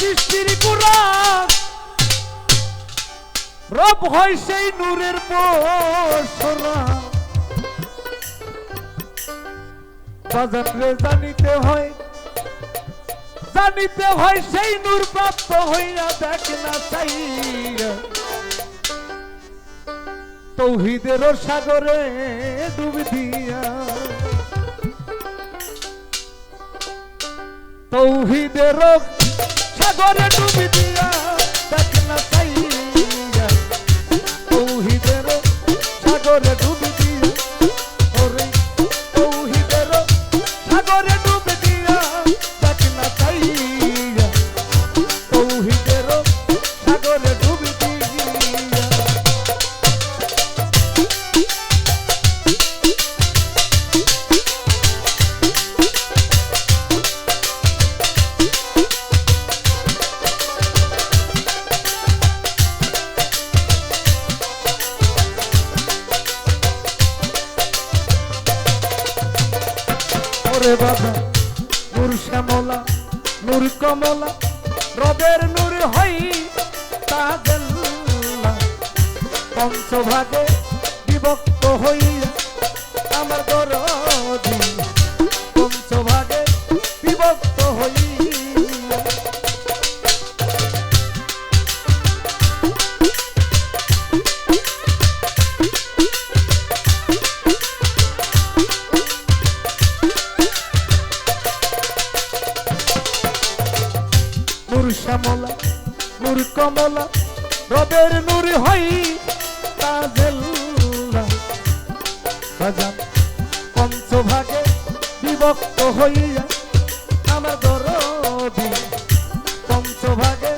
সৃষ্টির গুড়া রব হয় সেই নূরের বসরা বাজান রে, জানিতে হয় জানিতে হয় সেই নূর প্রাপ্ত হইয়া দেখ না চাইয়া। তৌহিদের সাগরে ডুব দিয়া। তৌহিদের সাগরে ডুব দিয়া রবের নূর হই তা পঞ্চভাগে বিভক্ত হই আমার গরদি নূর শ্যামলা, নূর কমলা, রবের নূর হই তাজেল্লা পঞ্চভাগে বিভক্ত হইয়া আমার দরদি। পঞ্চভাগে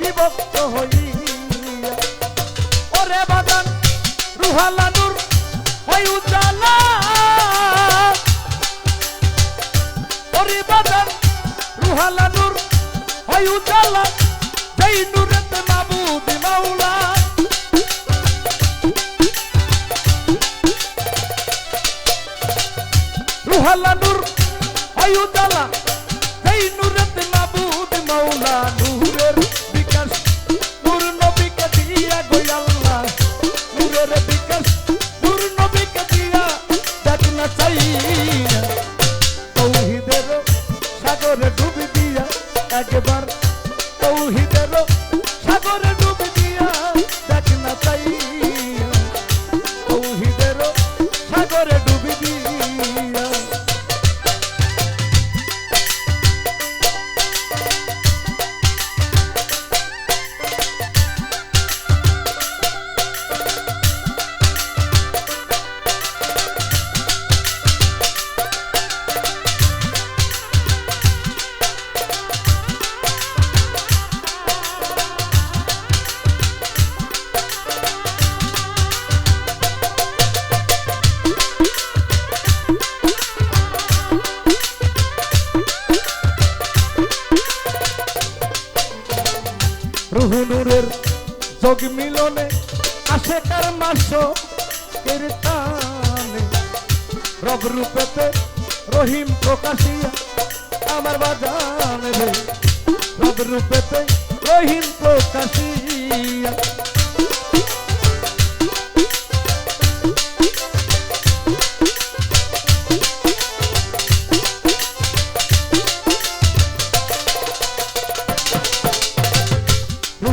বিভক্ত হইয়া হয় উজালা সেই নূরেতে মাবুদ মাওলা রুহালা নূর হয় সাগরে রুহু নূরের যোগ মিলনে আসে কার মাস কীর্তানে। রব রূপেতে রহিম প্রকাশিয়া আমার বাজানে। রব রূপেতে রহিম প্রকাশিয়া।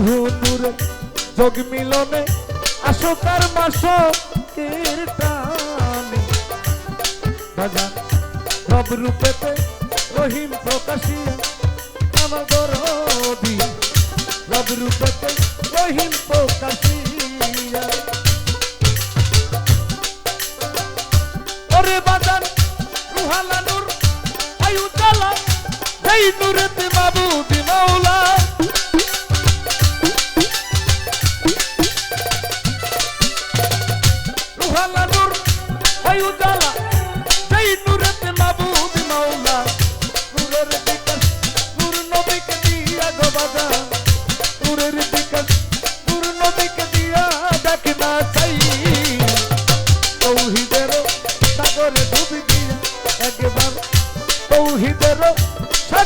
রুহু নূরে যোগ মিলনে আসকার মাস কীর্তানে। বাজান রব রূপেতে রহিম প্রকাশিয়া আমার দরদি। রব রূপেতে রহিম প্রকাশিয়া। ওরে বাজান রুহালা নূর আয়ু চালা এই নূরেতে মাবুদি মাওলা।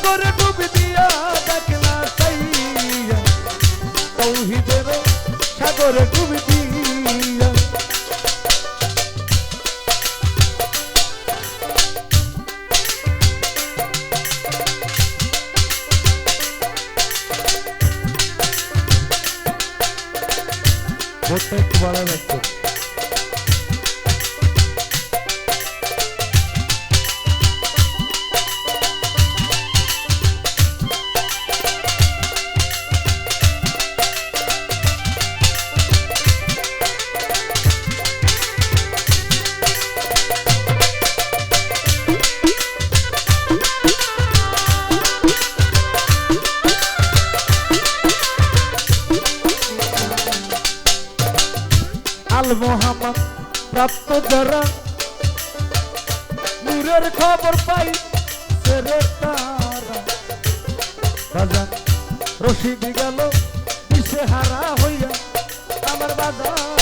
সাগরে ডুবি দিয়া দেখ না তৌহিদের সাগরে ডুবি দিয়া। ভোটটা একটু ভালো আল মোহাম্মদ প্রাপ্ত যারা। নূরের খবর পাই বাজান রশিদ গেল দিশে হারা হইয়া আমার বাজান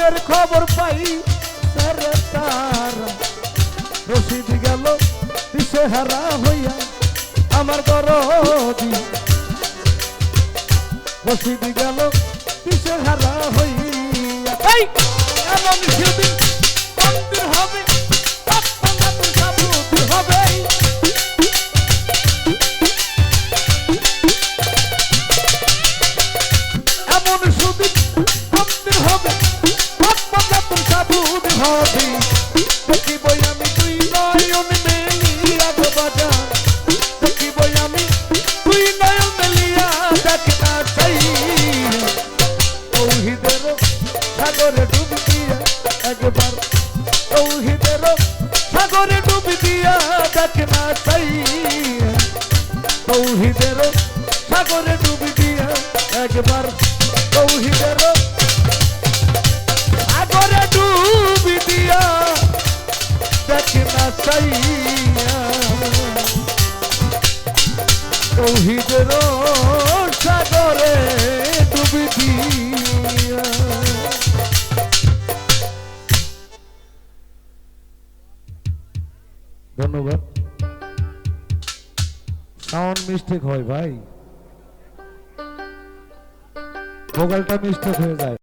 নূরের খবর পাই তারা। রশিদ গেল দিশে হারা হইয়া আমার দরদি। রসিদ গেল দিশে হারা হইয়া সাগরে ডুবি দিয়া একবার ধন্যবাদ। সাউন্ড মিস্টেক হয় ভাই। ভোগালটা মিস্টেক হয়ে যায়।